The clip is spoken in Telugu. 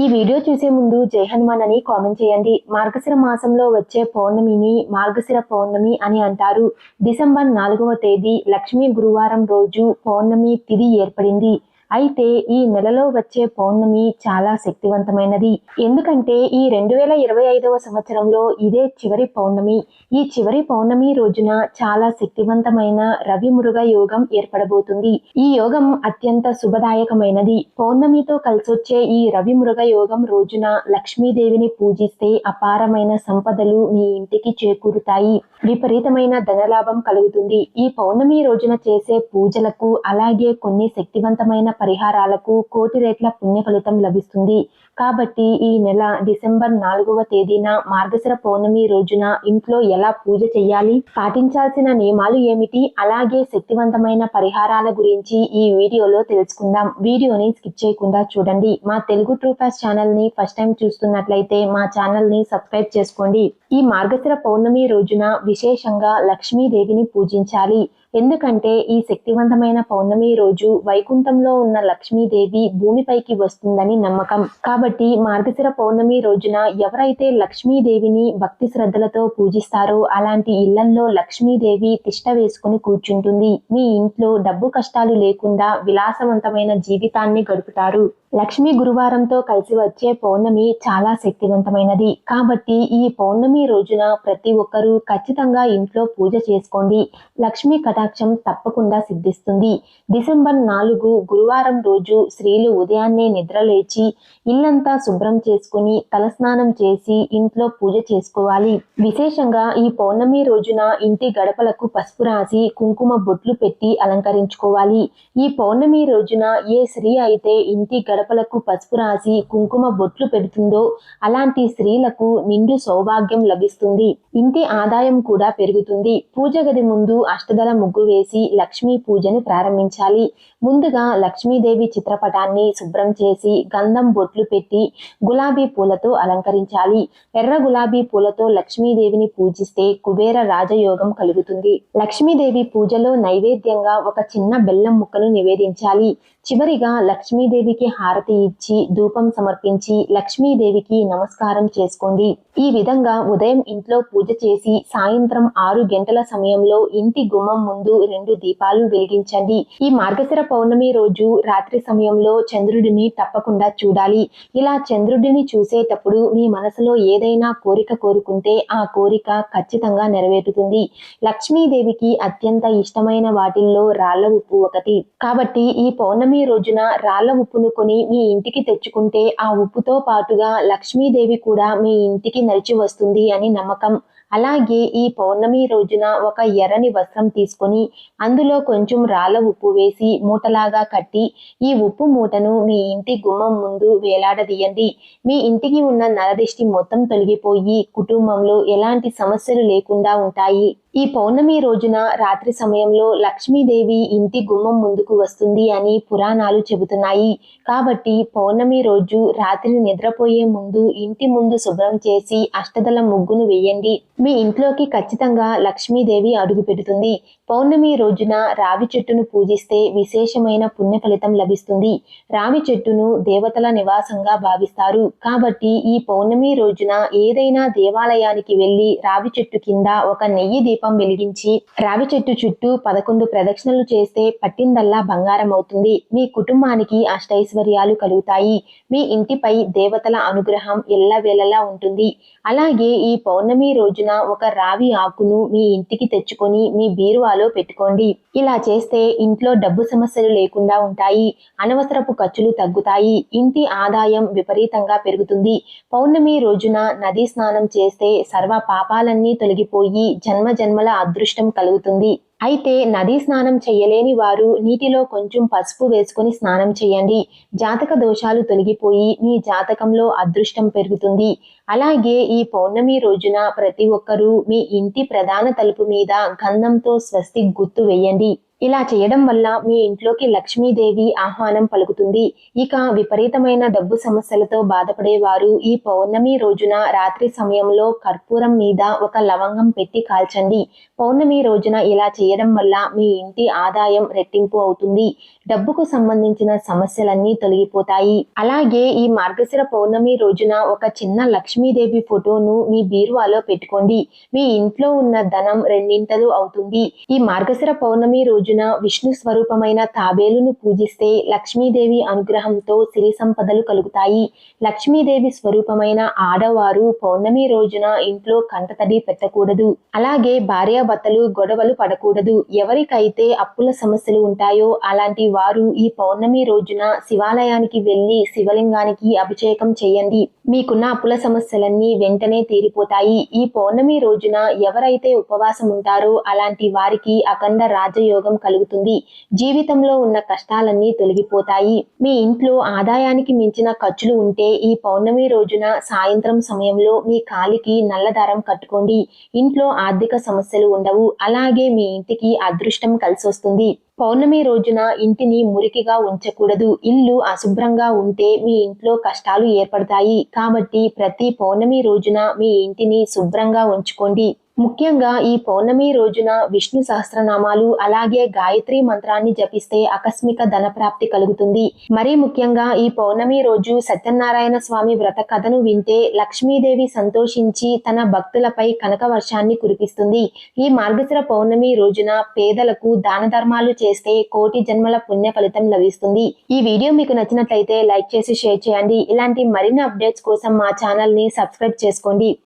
ఈ వీడియో చూసే ముందు జై హనుమాన్ అని కామెంట్ చేయండి. మార్గశిర మాసంలో వచ్చే పౌర్ణమిని మార్గశిర పౌర్ణమి అని అంటారు. డిసెంబర్ నాలుగవ తేదీ లక్ష్మీ గురువారం రోజు పౌర్ణమి తిథి ఏర్పడింది. అయితే ఈ నెలలో వచ్చే పౌర్ణమి చాలా శక్తివంతమైనది. ఎందుకంటే ఈ రెండు వేల ఇరవై ఐదవ సంవత్సరంలో ఇదే చివరి పౌర్ణమి. ఈ చివరి పౌర్ణమి రోజున చాలా శక్తివంతమైన రవి మురుగ యోగం ఏర్పడబోతుంది. ఈ యోగం అత్యంత శుభదాయకమైనది. పౌర్ణమితో కలిసొచ్చే ఈ రవి మురుగ యోగం రోజున లక్ష్మీదేవిని పూజిస్తే అపారమైన సంపదలు మీ ఇంటికి చేకూరుతాయి. విపరీతమైన ధనలాభం కలుగుతుంది. ఈ పౌర్ణమి రోజున చేసే పూజలకు అలాగే కొన్ని శక్తివంతమైన పరిహారాలకు కోటి రేట్ల పుణ్య ఫలితం లభిస్తుంది. కాబట్టి ఈ నెల డిసెంబర్ నాలుగవ తేదీన మార్గశిర పౌర్ణమి రోజున ఇంట్లో ఎలా పూజ చేయాలి పాటించాల్సిన నియమాలు ఏమిటి? అలాగే శక్తివంతమైన పరిహారాల గురించి ఈ వీడియోలో తెలుసుకుందాం. వీడియోని స్కిప్ చేయకుండా చూడండి. మా తెలుగు ట్రూ ఫాస్ట్ ఛానల్ని ఫస్ట్ టైం చూస్తున్నట్లయితే మా ఛానల్ని సబ్స్క్రైబ్ చేసుకోండి. ఈ మార్గశిర పౌర్ణమి రోజున విశేషంగా లక్ష్మీదేవిని పూజించాలి. ఎందుకంటే ఈ శక్తివంతమైన పౌర్ణమి రోజు వైకుంఠంలో ఉన్న లక్ష్మీదేవి భూమిపైకి వస్తుందని నమ్మకం. కాబట్టి మార్గశిర పౌర్ణమి రోజున ఎవరైతే లక్ష్మీదేవిని భక్తి శ్రద్ధలతో పూజిస్తారో అలాంటి ఇళ్ళల్లో లక్ష్మీదేవి తిష్ట వేసుకుని కూర్చుంటుంది. మీ ఇంట్లో డబ్బు కష్టాలు లేకుండా విలాసవంతమైన జీవితాన్ని గడుపుతారు. లక్ష్మీ గురువారంతో కలిసి వచ్చే పౌర్ణమి చాలా శక్తివంతమైనది. కాబట్టి ఈ పౌర్ణమి రోజున ప్రతి ఒక్కరూ ఖచ్చితంగా ఇంట్లో పూజ చేసుకోండి. లక్ష్మీ కటాక్షం తప్పకుండా సిద్ధిస్తుంది. డిసెంబర్ నాలుగు గురువారం రోజు స్త్రీలు ఉదయాన్నే నిద్రలేచి ఇల్లంతా శుభ్రం చేసుకుని తలస్నానం చేసి ఇంట్లో పూజ చేసుకోవాలి. విశేషంగా ఈ పౌర్ణమి రోజున ఇంటి గడపలకు పసుపు రాసి కుంకుమ బొట్లు పెట్టి అలంకరించుకోవాలి. ఈ పౌర్ణమి రోజున ఏ స్త్రీ అయితే ఇంటి గడపలకు పసుపు రాసి కుంకుమ బొట్లు పెడుతుందో అలాంటి స్త్రీలకు నిండు సౌభాగ్యం లభిస్తుంది. ఇంటి ఆదాయం కూడా పెరుగుతుంది. పూజ గది ముందు అష్టదల ముగ్గు వేసి లక్ష్మీ పూజను ప్రారంభించాలి. ముందుగా లక్ష్మీదేవి చిత్రపటాన్ని శుభ్రం చేసి గంధం బొట్లు పెట్టి గులాబీ పూలతో అలంకరించాలి. ఎర్ర గులాబీ పూలతో లక్ష్మీదేవిని పూజిస్తే కుబేర రాజయోగం కలుగుతుంది. లక్ష్మీదేవి పూజలో నైవేద్యంగా ఒక చిన్న బెల్లం ముక్కను నివేదించాలి. చివరిగా లక్ష్మీదేవికి హారతి ఇచ్చి ధూపం సమర్పించి లక్ష్మీదేవికి నమస్కారం చేసుకోండి. ఈ విధంగా ఉదయం ఇంట్లో పూజ చేసి సాయంత్రం ఆరు గంటల సమయంలో ఇంటి గుమ్మం ముందు రెండు దీపాలు వెలిగించండి. ఈ మార్గశిర పౌర్ణమి రోజు రాత్రి సమయంలో చంద్రుడిని తప్పకుండా చూడాలి. ఇలా చంద్రుడిని చూసేటప్పుడు మీ మనసులో ఏదైనా కోరిక కోరుకుంటే ఆ కోరిక ఖచ్చితంగా నెరవేరుతుంది. లక్ష్మీదేవికి అత్యంత ఇష్టమైన వాటిల్లో రాళ్ళ ఉప్పు ఒకటి. కాబట్టి ఈ పౌర్ణమి రోజున రాళ్ళ ఉప్పును కొని మీ ఇంటికి తెచ్చుకుంటే ఆ ఉప్పుతో పాటుగా లక్ష్మీదేవి కూడా మీ ఇంటికి నడిచి వస్తుంది అని నమ్మకం. అలాగే ఈ పౌర్ణమి రోజున ఒక ఎర్రని వస్త్రం తీసుకొని అందులో కొంచెం రాళ్ళ ఉప్పు వేసి మూటలాగా కట్టి ఈ ఉప్పు మూటను మీ ఇంటి గుమ్మం ముందు వేలాడదీయండి. మీ ఇంటికి ఉన్న నరదిష్టి మొత్తం తొలగిపోయి కుటుంబంలో ఎలాంటి సమస్యలు లేకుండా ఉంటాయి? ఈ పౌర్ణమి రోజున రాత్రి సమయంలో లక్ష్మీదేవి ఇంటి గుమ్మం ముందుకు వస్తుంది అని పురాణాలు చెబుతున్నాయి. కాబట్టి పౌర్ణమి రోజు రాత్రి నిద్రపోయే ముందు ఇంటి ముందు శుభ్రం చేసి అష్టదల ముగ్గును వేయండి. మీ ఇంట్లోకి ఖచ్చితంగా లక్ష్మీదేవి అడుగు పెడుతుంది. పౌర్ణమి రోజున రావి చెట్టును పూజిస్తే విశేషమైన పుణ్య ఫలితం లభిస్తుంది. రావి చెట్టును దేవతల నివాసంగా భావిస్తారు. కాబట్టి ఈ పౌర్ణమి రోజున ఏదైనా దేవాలయానికి వెళ్ళి రావి చెట్టు కింద ఒక నెయ్యి దీపం వెలిగించి రావి చెట్టు చుట్టూ పదకొండు ప్రదక్షిణలు చేస్తే పట్టిందల్లా బంగారం అవుతుంది మీ కుటుంబానికి అష్టైశ్వర్యాలు కలుగుతాయి. మీ ఇంటిపై దేవతల అనుగ్రహం ఎల్లవేళలా ఉంటుంది. అలాగే ఈ పౌర్ణమి రోజున ఒక రావి ఆకును మీ ఇంటికి తెచ్చుకొని మీ బీరువాలో పెట్టుకోండి. ఇలా చేస్తే ఇంట్లో డబ్బు సమస్యలు లేకుండా ఉంటాయి. అనవసరపు ఖర్చులు తగ్గుతాయి. ఇంటి ఆదాయం విపరీతంగా పెరుగుతుంది. పౌర్ణమి రోజున నదీ స్నానం చేస్తే సర్వ పాపాలన్నీ తొలగిపోయి జన్మ జన్మల అదృష్టం కలుగుతుంది. అయితే నదీ స్నానం చేయలేని వారు నీటిలో కొంచెం పసుపు వేసుకొని స్నానం చేయండి. జాతక దోషాలు తొలగిపోయి మీ జాతకంలో అదృష్టం పెరుగుతుంది. అలాగే ఈ పౌర్ణమి రోజున ప్రతి ఒక్కరూ మీ ఇంటి ప్రధాన తలుపు మీద గంధంతో స్వస్తి గుర్తు వేయండి. ఇలా చేయడం వల్ల మీ ఇంట్లోకి లక్ష్మీదేవి ఆహ్వానం పలుకుతుంది. ఇక విపరీతమైన డబ్బు సమస్యలతో బాధపడేవారు ఈ పౌర్ణమి రోజున రాత్రి సమయంలో కర్పూరం మీద ఒక లవంగం పెట్టి కాల్చండి. పౌర్ణమి రోజున ఇలా చేయడం వల్ల మీ ఇంటి ఆదాయం రెట్టింపు అవుతుంది. డబ్బుకు సంబంధించిన సమస్యలన్నీ తొలగిపోతాయి. అలాగే ఈ మార్గశిర పౌర్ణమి రోజున ఒక చిన్న లక్ష్మీదేవి ఫోటోను మీ బీరువాలో పెట్టుకోండి. మీ ఇంట్లో ఉన్న ధనం రెండింతలు అవుతుంది. ఈ మార్గశిర పౌర్ణమి రోజు రోజున విష్ణు స్వరూపమైన తాబేలును పూజిస్తే లక్ష్మీదేవి అనుగ్రహంతో సిరి సంపదలు కలుగుతాయి. లక్ష్మీదేవి స్వరూపమైన ఆడవారు పౌర్ణమి రోజున ఇంట్లో కంటతడి పెట్టకూడదు. అలాగే భార్యాభర్తలు గొడవలు పడకూడదు. ఎవరికైతే అప్పుల సమస్యలు ఉంటాయో అలాంటి వారు ఈ పౌర్ణమి రోజున శివాలయానికి వెళ్ళి శివలింగానికి అభిషేకం చేయండి. మీకున్న అప్పుల సమస్యలన్నీ వెంటనే తీరిపోతాయి. ఈ పౌర్ణమి రోజున ఎవరైతే ఉపవాసం ఉంటారో అలాంటి వారికి అఖండ రాజయోగం కలుగుతుంది. జీవితంలో ఉన్న కష్టాలన్నీ తొలగిపోతాయి. మీ ఇంట్లో ఆదాయానికి మించిన ఖర్చులు ఉంటే ఈ పౌర్ణమి రోజున సాయంత్రం సమయంలో మీ కాలికి నల్లదారం కట్టుకోండి. ఇంట్లో ఆర్థిక సమస్యలు ఉండవు. అలాగే మీ ఇంటికి అదృష్టం కలిసి వస్తుంది పౌర్ణమి రోజున ఇంటిని మురికిగా ఉంచకూడదు. ఇల్లు అశుభ్రంగా ఉంటే మీ ఇంట్లో కష్టాలు ఏర్పడతాయి. కాబట్టి ప్రతి పౌర్ణమి రోజున మీ ఇంటిని శుభ్రంగా ఉంచుకోండి. ముఖ్యంగా ఈ పౌర్ణమి రోజున విష్ణు సహస్రనామాలు అలాగే గాయత్రి మంత్రాన్ని జపిస్తే ఆకస్మిక ధన ప్రాప్తి కలుగుతుంది. మరీ ముఖ్యంగా ఈ పౌర్ణమి రోజు సత్యనారాయణ స్వామి వ్రత కథను వింటే లక్ష్మీదేవి సంతోషించి తన భక్తులపై కనక వర్షాన్ని కురిపిస్తుంది. ఈ మార్గశిర పౌర్ణమి రోజున పేదలకు దాన ధర్మాలు చేస్తే కోటి జన్మల పుణ్య ఫలితం లభిస్తుంది. ఈ వీడియో మీకు నచ్చినట్లయితే లైక్ చేసి షేర్ చేయండి. ఇలాంటి మరిన్ని అప్డేట్స్ కోసం మా ఛానల్ని సబ్స్క్రైబ్ చేసుకోండి.